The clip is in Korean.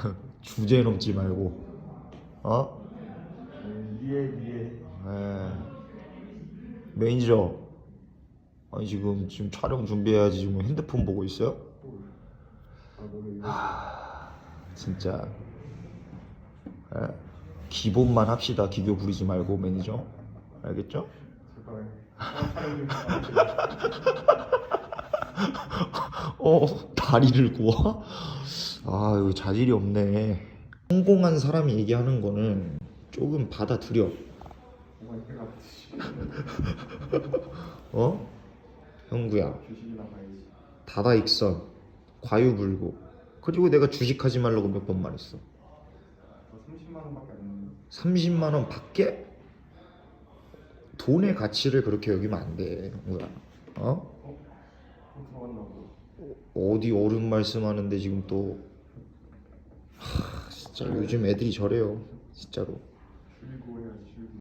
주제 넘지 말고 어? 위에 위에 에 매니저 아니 지금 지금 촬영 준비해야지 지금 핸드폰 보고 있어요? 아 너는 진짜 에? 기본만 합시다 기교 부리지 말고 매니저 알겠죠? 어 다리를 구워? 아 이거 자질이 없네. 성공한 사람이 얘기하는 거는 조금 받아들여. 어? 형구야. 다다익선. 과유불고. 그리고 내가 주식하지 말라고 몇 번 말했어. 저 30만 원밖에? 안 했는데 30만 원 밖에 돈의 가치를 그렇게 여기면 안돼 형구야. 어? 또 들어간다고. 어디 옳은 말씀하는데 지금 또 하, 진짜 요즘 애들이 저래요. 진짜로